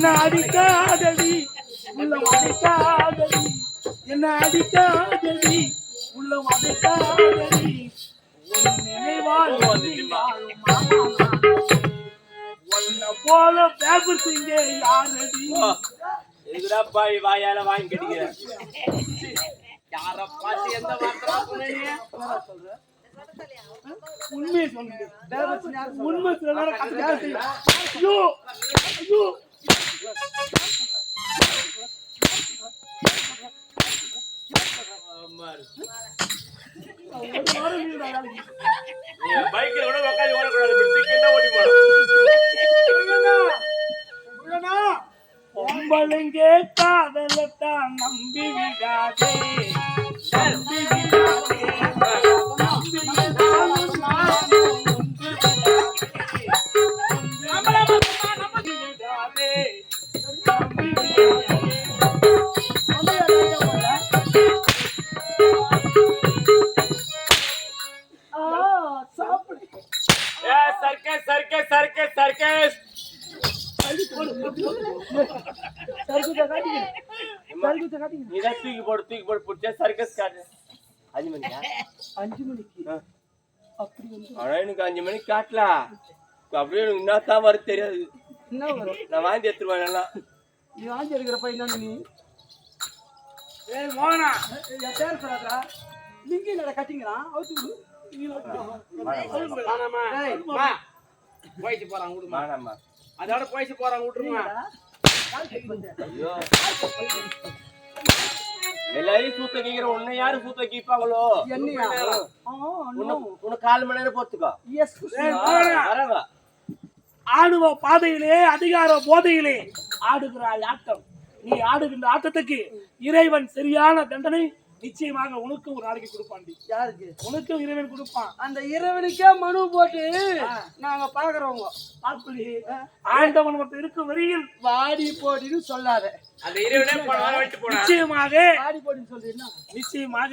என்ன அடிக்காதடி. உள்ள அடிக்காதடி. என்ன அடிக்காதடி. உள்ள அடிக்காதடி. நினைவால் உன்னை போல பேப்பர் சிங்க யாரடி? இதுடா பாய் வாயால வாங்கி கட்டிக்கிறேன் யார பார்த்து எந்த வார்த்தை சொன்னீங்க? உண்மையை சொல்லுங்க. உண்மை சில நேரம் கத்து கத்து ஐயோ ஐயோ. பைக்ல கூட ஓடக்கூடாது என்ன ஓடி காதலத்தான் நம்பி விடாதே. நம்பி விடாதே. நம்பி விடாதே. தூக்கி போடு தூக்கி போடு பிடிச்சா சர்க்கஸ் காட்டு அஞ்சு மணிக்கா அஞ்சு மணிக்கு ஆனா எனக்கு அஞ்சு மணிக்கு காட்டலாம் அப்படியே எனக்கு என்ன தான் தெரியாது நான் வாங்கி எடுத்துருவேன் நீ வாங்கி எடுக்கிற பையன் நீ ஏய் மோகனா என் பேர் லிங்கி நட அவுத்து போயிட்டு போறான் விடுமா அதோட போயிட்டு போறான் விட்டுருமா ஐயோ எல்லாரையும் சூத்த கேக்குற உன்னை யாரு சூத்த நோ உனக்கு கால் மணி நேரம் போத்துக்கோ. ஆடுவ பாதையிலே அதிகார போதையிலே ஆடுகிறாய் ஆட்டம். நீ ஆடுகின்ற ஆட்டத்துக்கு இறைவன் சரியான தண்டனை நிச்சயமாக உனக்கு ஒரு நாளைக்கு கொடுப்பாண்டி யாருக்கு? உனக்கும் இறைவன் கொடுப்பான். அந்த இறைவனுக்கே மனு போட்டு நாங்க பாக்குறவங்க. அப்படி ஆண்டவன் மட்டும் இருக்கும் வரியில் வாடி போடின்னு சொல்லாத. நிச்சயமாக நிச்சயமாக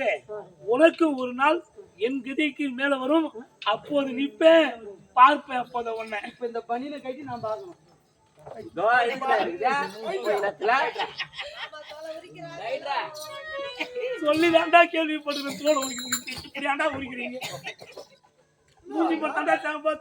உனக்கு ஒரு நாள் என் கதிக்கு மேல வரும். அப்போது நிப்பேன் பார்ப்பேன் அப்போது உன்னை. இப்ப இந்த பனியனை கட்டி நான்? இந்த இடத்துல. சொல்லி தாண்டா கேள்விப்பட்டிருக்கேன். தோல் உரிக்கிறீங்க இப்படி ஆண்டா உரிக்கிறீங்க. மூஞ்சி பார்த்தாண்டா சாம்பா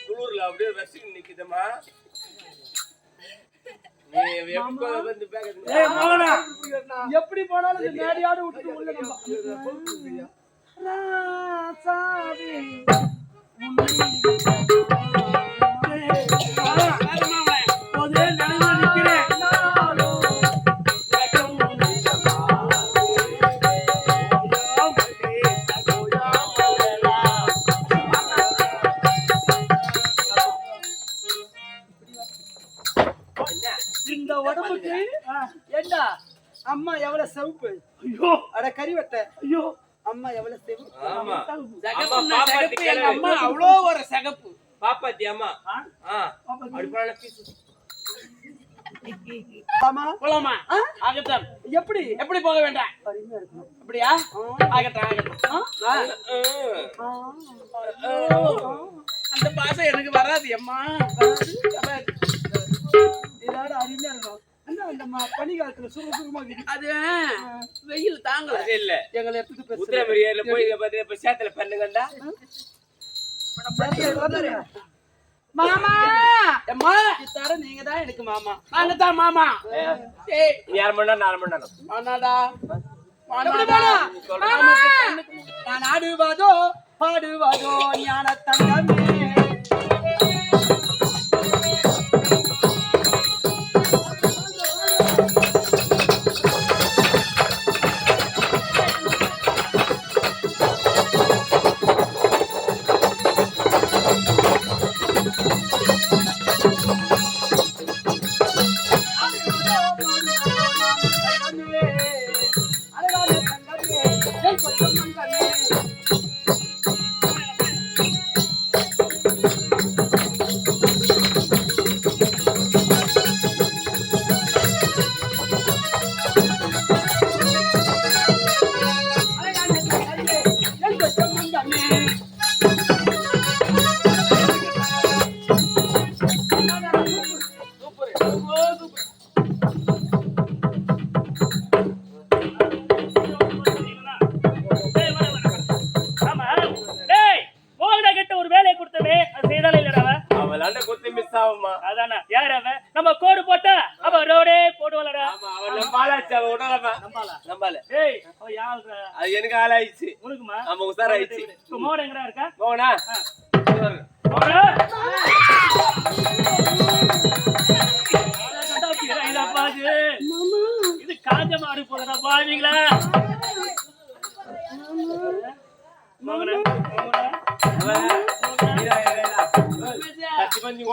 குளிர்ல அப்படியே ரசிக்கு நிக்குதுமா எப்படி போனாலும் இந்த மேடையாடு விட்டு உள்ள நம்ம. ராசாவே, செவப்பு. ஐயோ. அட கறிவட்டை ஐயோ. அம்மா எவ்வளவு செவப்பு. ஆமா சகப்பு எங்க அம்மா. அவ்வளோ ஒரு சகப்பு. பாப்பாத்தி அம்மா. ஆ? போனா பீஸ் ஆமா. போலாமா? ஆகட்டும். எப்படி? எப்படி போக வேண்டாம்? அப்படியா? ஆகட்டும் ஆகட்டும். ஆ. அந்த பாசம் எனக்கு வராது அம்மா. இதோட அருமையா இருக்கும். ம- பனி காலத்துல. அது வெயில் தாங்கல. இல்ல. எங்களை எடுத்துட்டு பேசுறேன். உத்திரமேரி ஏரியில போய் இங்க பாத்து இப்ப சேத்துல பண்ணுங்கண்டா மாமா! அம்மா இத்தாட நீங்க தான் எனக்கு மாமா. நாங்க தான் மாமா. ஏய் நீ அரை மணி நேரம் நாலு மணி நேரம் மானாடா! நான் ஆடுவதோ பாடுவதோ ஞான தங்கமே இது காஞ்ச மாடு போதுடா பாவீங்களா மோகன மோகன பண்ணி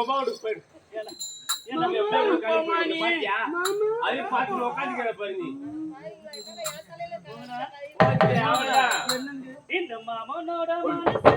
உட்காந்துக்கிற பாரு நீ. இந்த மாமனோட மனசு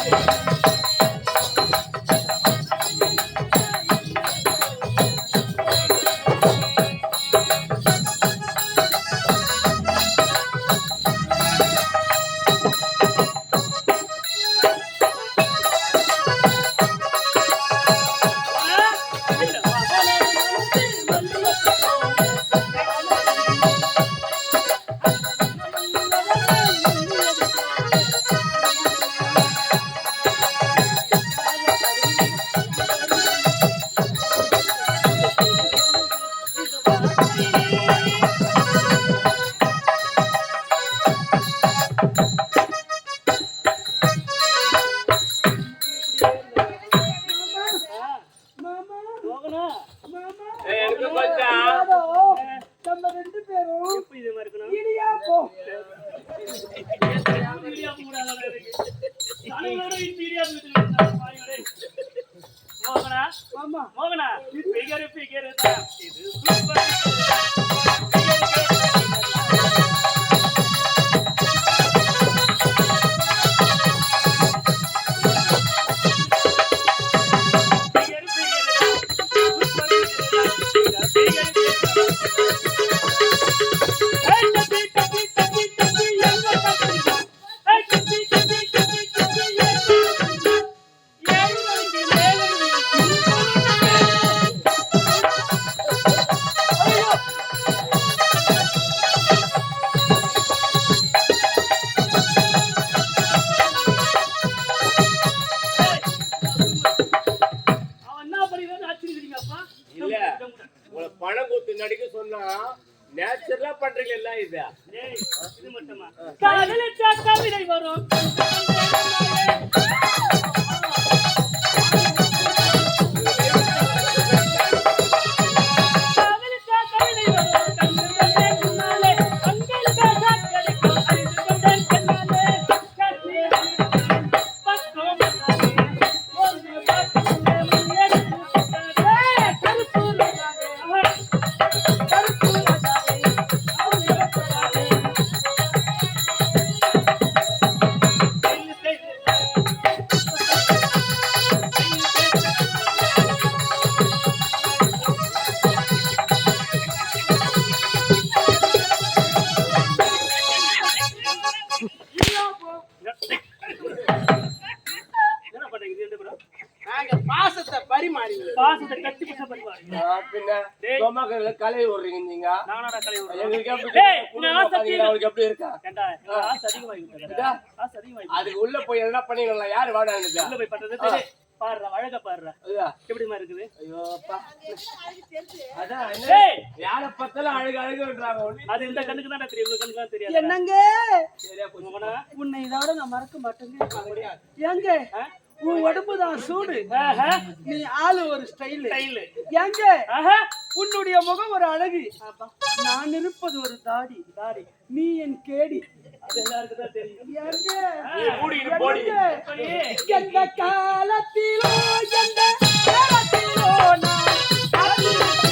என்ன பண்றீங்க இது ரெண்டு பேரும்? நாங்க பாசத்தை பரிமாறி பாசத்தை கட்டி பிடிச்ச பரிமாறீங்க. ஆ, பின்ன சோமாக்கல்ல கலையை விடுறீங்க நீங்க நானாடா கலை விடுறேன்? எங்களுக்கு எப்படி இருக்கா? ஆசை அதிகமாகி. அதுக்கு உள்ள போய் எதனா பண்ணிடலாம் யாரு வாடான்னு உள்ள போய் பண்றது? பாருடா, அழகா பாருடா. எப்படிம்மா இருக்குது? ஐயோ அப்பா. அதான் யார பார்த்தாலும் அழகு அழகுன்றாங்க அது இந்த கண்ணுக்கு தான்டா தெரியும், உங்க கண்ணுக்கு தான் தெரியாதுடா. என்னங்க? உன்னை இதோட நான் மறக்க மாட்டேங்க. ஏங்க? உன் உடம்பு தான் சூடு. நீ ஆளு ஒரு ஸ்டைலு. ஆஹா, உன்னுடைய முகம் ஒரு அழகு. நான் இருப்பது ஒரு தாடி. தாடி. நீ என் கேடி. எந்த காலத்திலோ எந்த நேரத்திலோ நான்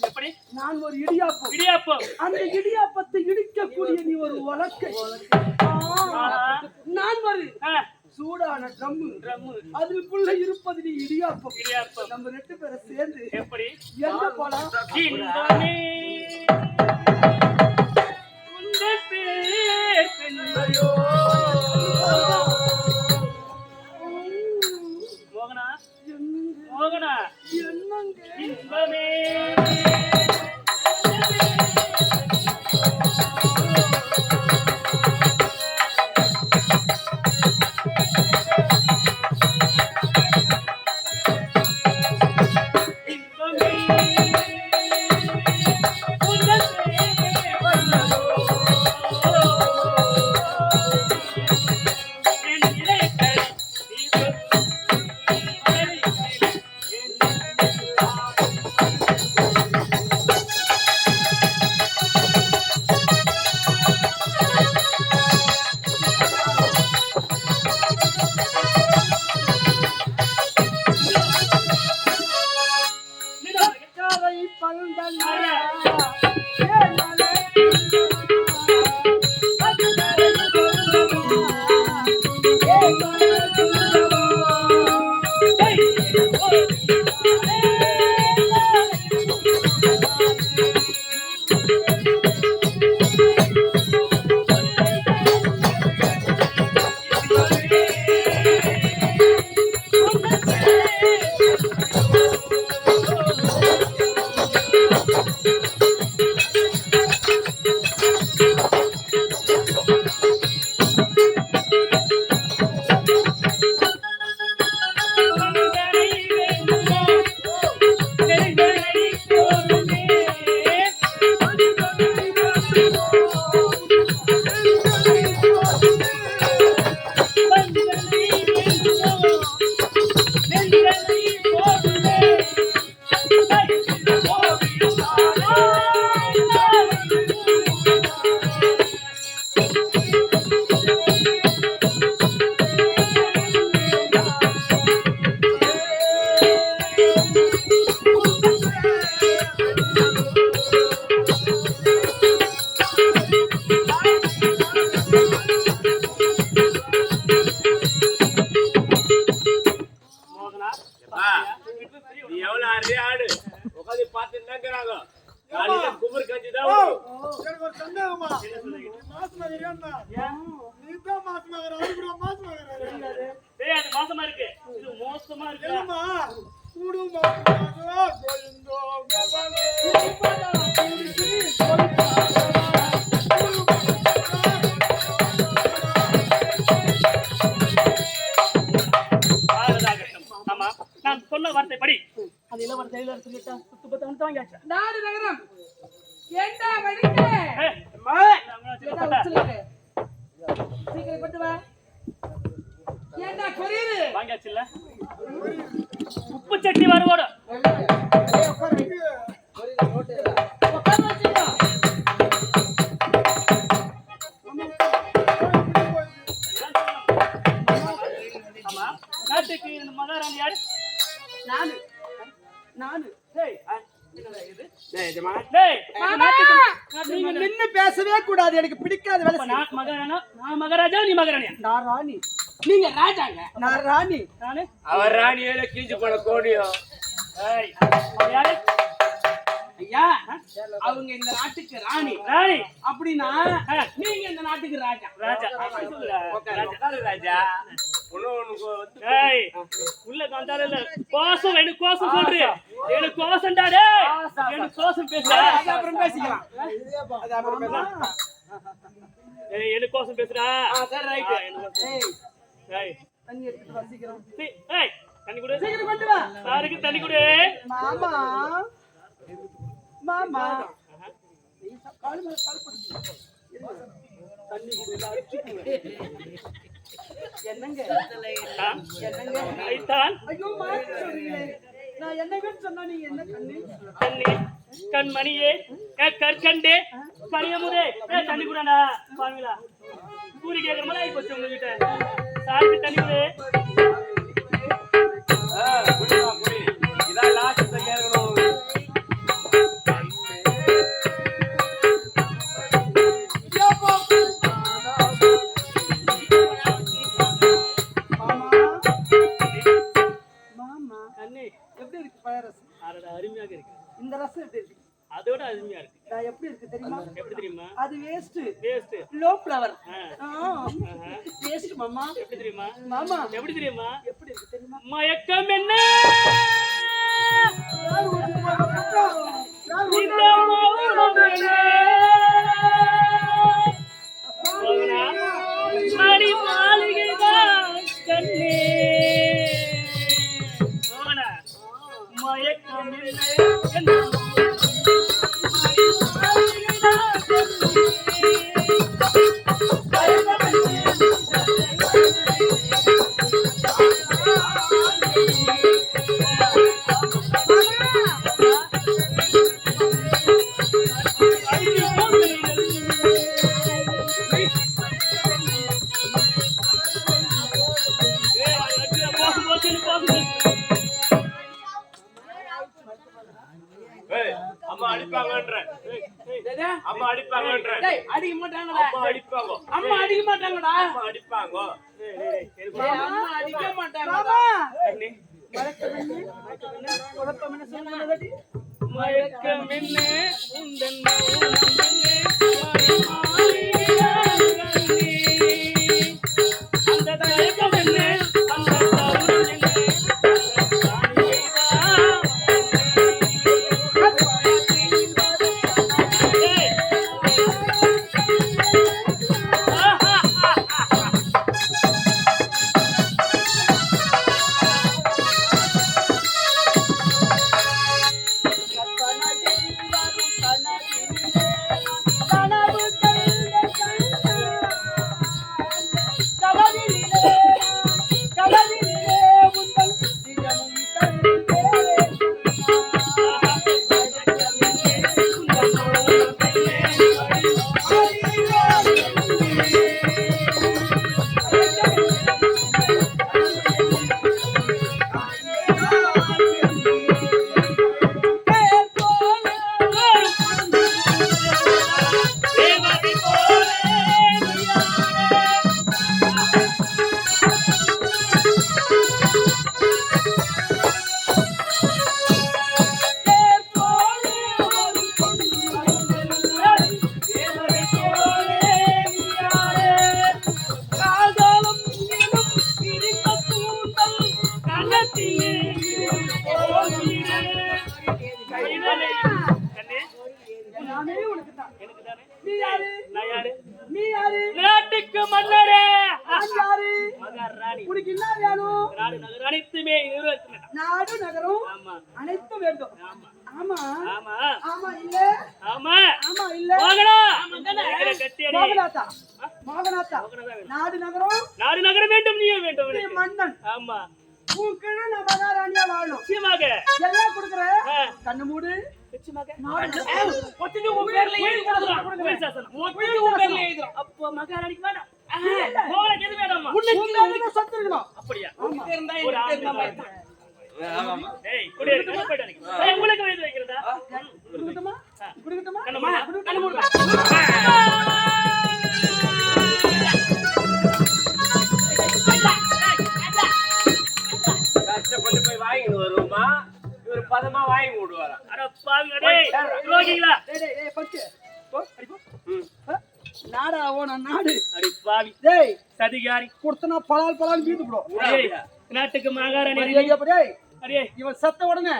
எப்படி? நான் ஒரு இடியாப்பம். இடியாப்பம். அந்த இடியாப்பத்தை இடிக்கக்கூடிய நீ ஒரு வழக்கை நான் ஒரு சூடான ட்ரம்மு. ட்ரம்மு, அதுக்குள்ள இருப்பது நீ இடியாப்பம். இடியாப்பம். நம்ம ரெண்டு பேரை சேர்ந்து எப்படி? எங்க போலாம்? பேர் பெண்ணையோ. இன்பமே நீ எவ்வளவு நான் ராணி. நீங்க ராஜாங்க. நான் ராணி. நானு அவர் ராணியில கீஞ்சு போன கோடியும் ஐயா அவங்க இந்த நாட்டுக்கு ராணி. ராணி. அப்படின்னா நீங்க இந்த நாட்டுக்கு ராஜா. ராஜா. ராஜா. உள்ள இல்ல. கோசம் எனக்கு கோசம் சொல்றி. எனக்கு கோசம்டா டேய். எனக்கு கோசம் பேசுறா அது அப்புறம் பேசிக்கலாம். அது அப்புறம் பேசலாம் ஏய் எனக்கு கோசம் பேசுறா சரி ரைட். ஏய். ஏய். தண்ணி எடுத்துட்டு வா சீக்கிரம். சீ, ஏய் தண்ணி குடு. சீக்கிரம் கொண்டு வா. சாருக்கு தண்ணி குடு. மாமா. மாமா. கால் மேல கால் போடு. தண்ணி குடியில அடிச்சுக்குவேன். என்னங்க? என்னங்க ஐத்தான் ஐயோ மாத்தி சொல்றீங்களே. நான் என்னங்கன்னு சொன்னா நீங்க என்ன கண்ணு தண்ணி. கண்மணியே ஏ கற்கண்டே கனியமுதே ஏ தண்ணி குடாண்டா பாருங்களா பூரி கேட்கற மாதிரி ஆகி போச்சு உங்ககிட்ட. சாருக்கு தண்ணி குடு. ரசம் எப்படி இருக்கு? அதோட அருமையா இருக்கு. நான் எப்படி இருக்கு தெரியுமா? எப்படி தெரியுமா? அது வேஸ்ட் வேஸ்ட் லோ ஃப்ளவர் ஆ. வேஸ்ட் மாமா. எப்படி தெரியுமா? மாமா. எப்படி தெரியுமா? எப்படி இருக்கு தெரியுமா? மயக்கம் என்ன? இந்த மௌனம் என்ன? மகனா, மணி என்ன? என்ன போயிட்டு வரீங்க. ஏய், உங்களுக்கு எழுதி வைக்கிறதா கொடுக்கட்டுமா கொடுக்கட்டுமா கண்ணு மூடு. கண்ணு மூடு. கஷ்டப்பட்டு போய் வாங்கிட்டு வருவோமா இவர் பதமா வாங்கி விடுவாரா அட பாவிங்களா, டேய், துரோகிங்களா. டேய் டேய் டேய் பட்டு போ அடி போ ஆ, நாடா ஓன நாடு அடி பாவி டேய் சதிகாரி கொடுத்தனா பலால் பலால் போடும் டேய், நாட்டுக்கு மகாராணி அடி, அடி, அப்ப டேய் அடே இவன் செத்த உடனே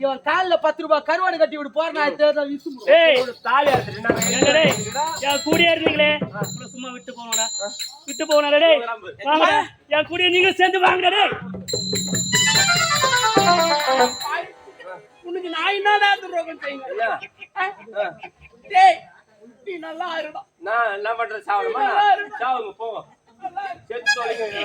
இவன் கால்ல பத்து ரூபாய் கருவாடு கட்டி விட்டு போற நான் தேர்தல் விசு ஏய் தாலி அறுத்துட்டு நாங்க எங்க டேய் என் கூடியே இருந்தீங்களே சும்மா விட்டு போனடா விட்டு டேய் வாங்கடா என் கூடிய நீங்க சேர்ந்து வாங்கடா டேய் உனக்கு நான் என்னடா துரோகம் செய்யுங்க டேய் நீ நல்லா இருடா. நான் என்ன பண்றேன் சாவணுமா சாவுங்க போங்க. செத்து தொலைங்க.